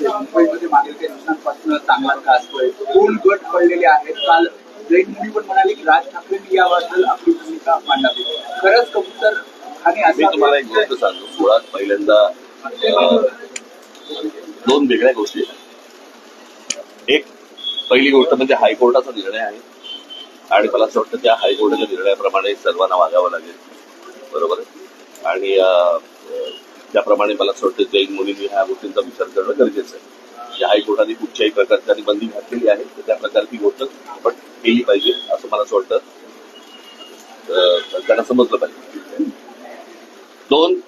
मुंबईमध्ये मागील काही दिवसांपासून चांगला गाजतोय दोन गट पडलेले आहेत. काल जैन मुली पण म्हणाले की राज ठाकरेंनी याबद्दल आपली भूमिका मांडावी. खरंच कबूतर आणि मी तुम्हाला एक गोष्ट सांगतो. मुळात पहिल्यांदा दोन वेगळ्या गोष्टी आहेत. एक पहिली गोष्ट म्हणजे हायकोर्टाचा निर्णय आहे. आणि मला असं वाटतं त्या हायकोर्टाच्या निर्णयाप्रमाणे सर्वांना वागावं लागेल. बरोबर आणि त्याप्रमाणे मला असं वाटतं जैन मुलींनी ह्या गोष्टींचा विचार करणं गरजेचं आहे. या हायकोर्टाने कुठच्याही प्रकारची बंदी घातलेली आहे तर त्या प्रकारची गोष्ट आपण केली पाहिजे असं मला असं वाटतं. त्यांना समजलं पाहिजे. दोन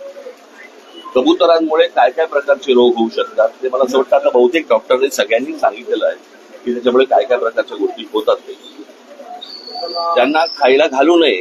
कबुतरांमुळे काय काय प्रकारचे रोग होऊ शकतात ते मला असं वाटतं. आता बहुतेक डॉक्टरने सगळ्यांनी सांगितलेलं आहे की त्याच्यामुळे काय काय प्रकारच्या गोष्टी होतात ते. त्यांना खायला घालू नये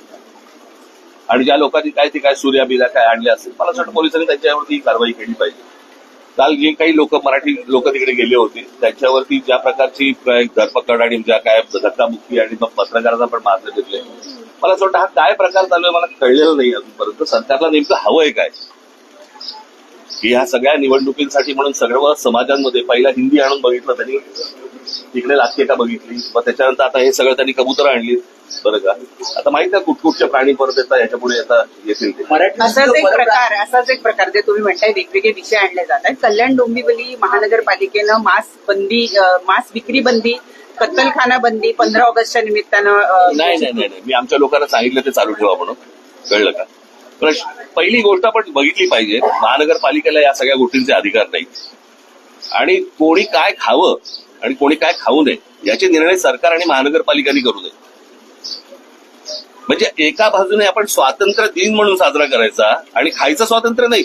आणि ज्या लोकांनी काय ते काय सूर्या बिला काय आणले असेल मला असं वाटतं पोलिसांनी त्यांच्यावरती कारवाई केली पाहिजे. काल जे काही लोक मराठी लोक तिकडे गेले होते त्यांच्यावरती ज्या प्रकारची धरपकड आणि ज्या काय धक्कामुक्की आणि मग पत्रकारांना पण मारले घेतले मला असं वाटतं हा काय प्रकार चालू आहे मला कळलेला नाही अजूनपर्यंत. सरकारला नेमकं हवंय काय? की ह्या सगळ्या निवडणुकींसाठी म्हणून सर्व समाजांमध्ये पहिला हिंदी आणून बघितलं त्यांनी. तिकडे लाचकेटा बघितली मग त्याच्यानंतर आता हे सगळं त्यांनी कबुतर आणली. बरं का? आता माहीत आहे कुठकुठच्या प्राणी परत येतात याच्यापुढे आता येतील ते. मराठी असाच एक प्रकार असाच एक प्रकार जे तुम्ही म्हणताय वेगवेगळे विषय आणले जात आहेत. कल्याण डोंबिवली महानगरपालिकेनं मास्क बंदी अं, मास्क विक्री बंदी कत्तलखाना बंदी पंधरा ऑगस्टच्या निमित्तानं नाही नाही नाही नाही. मी आमच्या लोकांना सांगितलं ते चालू ठेवा म्हणून. कळलं का? प्रश्न पहिली गोष्ट आपण बघितली पाहिजे महानगरपालिकेला या सगळ्या गोष्टींचे अधिकार नाही आणि कोणी काय खावं आणि कोणी काय खाऊ नये याचे निर्णय सरकार आणि महानगरपालिकांनी करू नये. म्हणजे एका बाजूने आपण स्वातंत्र्य दिन म्हणून साजरा करायचा आणि खायचं स्वातंत्र्य नाही